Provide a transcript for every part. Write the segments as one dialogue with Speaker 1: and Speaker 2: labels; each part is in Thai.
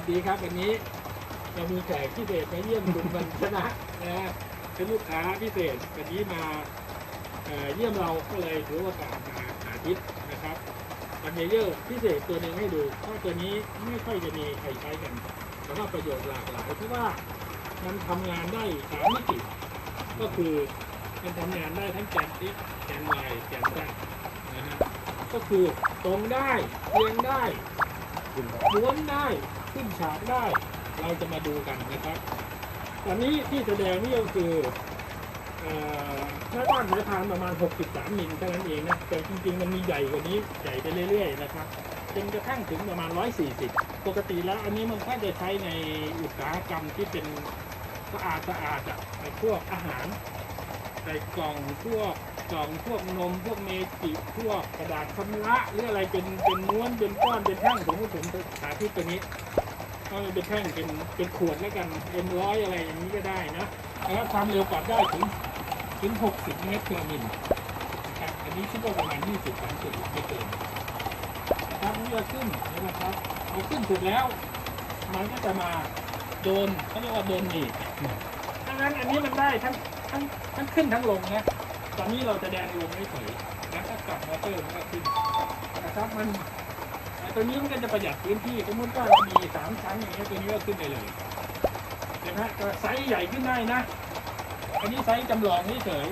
Speaker 1: วัสดีครับวันนี้เรามีแขกพิเศษมาเยี่ยมคุณบรรชนะนะฮะเป็นลูกค้าพิเศษวันนี้มาเเยี่ยมเราก็เลยถือโอกาสมาหาทิศนะครับอันเยอร์พิเศษตัวหนึ่งให้ดูเพราะตัวนี้ไม่ค่อยจะมีใครใช้กันแต่ว่าประโยชน์หลากหลายเพราะว่ามันทำงานได้สามมิติก็คือมันทำงานได้ทั้งแกน x แกน y แกน z นะฮะก็คือตรงได้เอียงได้ ม้วนได้ขึ้นฉากได้ เราจะมาดูกันนะครับตอนนี้ที่แสดงนี่ก็คือเอ่อหน้าบ้านสายพานประมาณ 63มิลเท่านั้นเองนะแต่จริงๆ มันมีใหญ่กว่านี้ใหญ่ไปเรื่อยๆนะครับจนกระทั่งถึงประมาณ 140 ปกติแล้วอันนี้มันก็จะใช้ในอุตสาหกรรมที่เป็นสะอาดสะอาดๆอะในพวกอาหาร ส่กล่องพวกกล่องพวกนมพวกเมจิพวกกระดาษชำระหรืออะไรเป็นเป็นม้วนเป็นก้อนเป็นแท่งผมผมสาธิตตัวนี้ก็เป็นแท่งเป็นเป็นขวดแล้วกันเอ็นร้อยอะไรอย่างนี้ก็ได้นะแล้วความเร็วปรับได้ถึงถึง 60 เมตรต่อมิลนะครับอันนี้คิดว่าประมาณ 20 30ไม่เกินนะครับนี่เราขึ้นนะครับเอาขึ้นถูกแล้ว มันก็จะมาโดนเขาเรียกว่าโดนหนีบดังนั้นอันนี้มันได้ทั้ง ทั้งทั้งขึ้นทั้งลงนะตอนนี้เราจะแดงลงไม่เฉยแล้วก็กลับมอเตอร์มันก็ขึ้นนะครับมันตัวนี้มันก็จะประหยัดพื้นที่สมมติว่าเรามีสามชั้นอย่างเงี้ยตัวนี้ก็ขึ้นได้เลยเห็นไหมก็ไซส์ใหญ่ขึ้นได้นะอันนี้ไซส์จำลองเฉย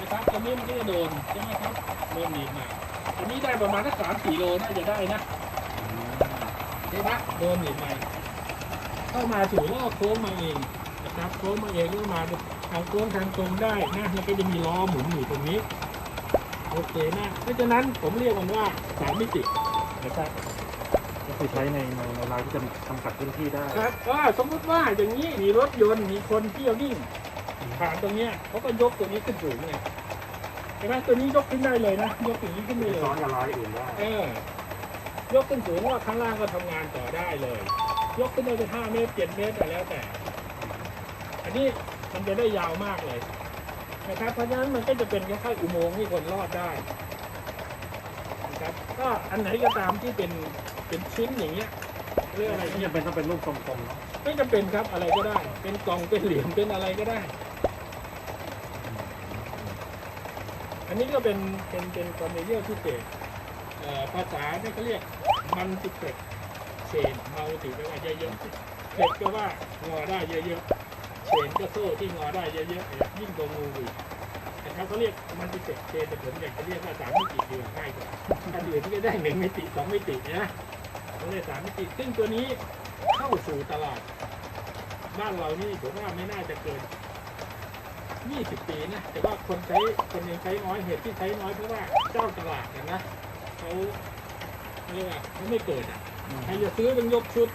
Speaker 1: นะครับตัวนี้มันก็จะโดนใช่ไหมครับโดนหนีบมาอันนี้ได้ประมาณสักสามสี่โลน่าจะได้นะใช่ไหมโดนหนีบมาเข้ามาถูแล้วก็โค้งมาเองนะครับโค้งมาเองก็มา ทางโค้งทางตรงได้นะแล้วก็จะมีล้อหมุนอยู่ตรงนี้โอเคนะเพราะฉะนั้นผมเรียกมันว่าสามมิตินะครับ
Speaker 2: ก็คือใช้ในในในรายที่จะจำกัดพื้นที่ได้
Speaker 1: ครับว่าสมมติว่าอย่างนี้มีรถยนต์มีคนเที่ยววิ่งผ่านตรงเนี้ยเขาก็ยกตัวนี้ขึ้นสูงไงเห็นไหมตัวนี้ยกขึ้นได้เลยนะยกอย่างนี้ขึ้นได้เลย
Speaker 2: ซ้อนกับรายอื่นได้
Speaker 1: เออยกขึ้นสูงว่าข้างล่างก็ทำงานต่อได้เลย ยกขึ้นได้เป็นห้าเมตรเจ็ดเมตรแต่แล้วแต่ อันนี้ มันจะได้ยาวมากเลยนะครับ เพราะฉะนั้นมันก็จะเป็นคล้ายๆอุโมงค์ที่คนรอดได้นะครับก็อันไหนก็ตามที่เป็นเป็นชิ้นอย่างเงี้ยเรื่องอะไร
Speaker 2: ไม่
Speaker 1: ที่
Speaker 2: จำเป็นต้องเป็นรูปกลมๆเนาะ
Speaker 1: ไม่จำเป็นครับอะไรก็ได้ เป็นกล่องเป็นเหรียญเป็นอะไรก็ได้ อันนี้ก็เป็นเป็นเป็นคอมเมเยอร์พิเศษเอ่อภาษาเนี่ยเขาเรียกมันติเกตเชนมัลติแปลว่าเยอะๆเกตก็ว่างอได้เยอะๆ เชนก็โซ่ที่งอได้เยอะๆยิ่งกว่างูอีกนะครับเขาเรียกมันติเกตเชนแต่ผมอยากจะเรียกว่าสามมิติดีกว่าง่ายกว่าถ้าอื่นที่จะได้หนึ่งมิติสองมิตินะเขาเรียกสามมิติซึ่งตัวนี้เข้าสู่ตลาดบ้านเรานี่ผมว่าไม่น่าจะเกิน 20 ปีนะแต่ว่าคนใช้คนยังใช้น้อยเหตุที่ใช้น้อยเพราะว่าเจ้าตลาดเนี่ยนะเขาเขาเรียกว่าเขาไม่เกิดอะใครจะซื้อต้องยกชุด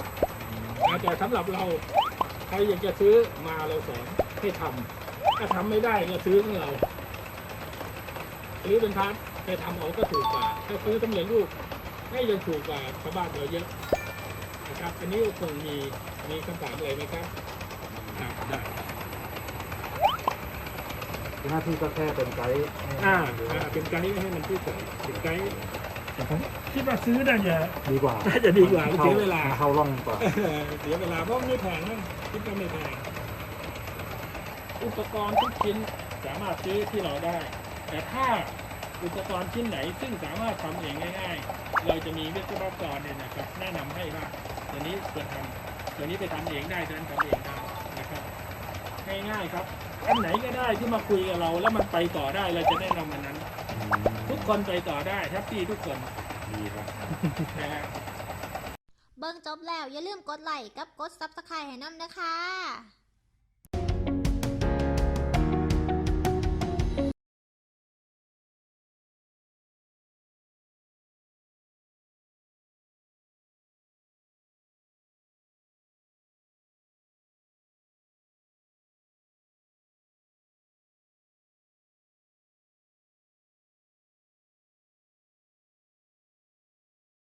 Speaker 1: นะแต่สำหรับเราใค รอยากจะซื้อมาเราสอนให้ทำถ้าทำไม่ได้ก็ซื้อของเราซื้อเป็นพันไปทำเอาก็ถูกกว่า ถ้าซื้อสำเร็จรูปก็ยังถูกกว่าชาวบ้านเราเยอะนะครับ อันนี้ก็คงมีมีคำถามอะไรไหมครับอ่าได้
Speaker 2: หน้าที่ก็แค่เป็นไกด์ให้
Speaker 1: อ่า
Speaker 2: ดู
Speaker 1: อ่าเป็นไกด์ให้มันที่เฉยเป็นไกด์ แต่ผมคิดว่าซื้อน่าจะ
Speaker 2: ดีกว่า
Speaker 1: น่าจะดีกว่าเสียเวลา
Speaker 2: เข้าร่องกว่า
Speaker 1: เออเสียเวลาเพราะไม่แพงนะคิดว่าไม่แพงอุปกรณ์ทุกชิ้นสามารถซื้อที่เราได้ แต่ถ้าอุปกรณ์ชิ้นไหนซึ่งสามารถทำเองง่าย ๆ เราจะมีวิศวกรเนี่ยนะครับ แนะนำให้ว่าตัวนี้ควรทำตัวนี้ไปทำเองได้ตัวนั้นทำเองได้นะครับง่ายๆครับอันไหนก็ได้ที่มาคุยกับเราแล้วมันไปต่อได้เราจะแนะนำมันนั้น ทุกคนไปต่อได้แฮปปี้ทุกคน
Speaker 2: ดีครับ
Speaker 1: นะฮะ
Speaker 3: เบิ่งจบแล้วอย่าลืมกดไลค์กับกดซับสไครต์ให้น้ำนะคะ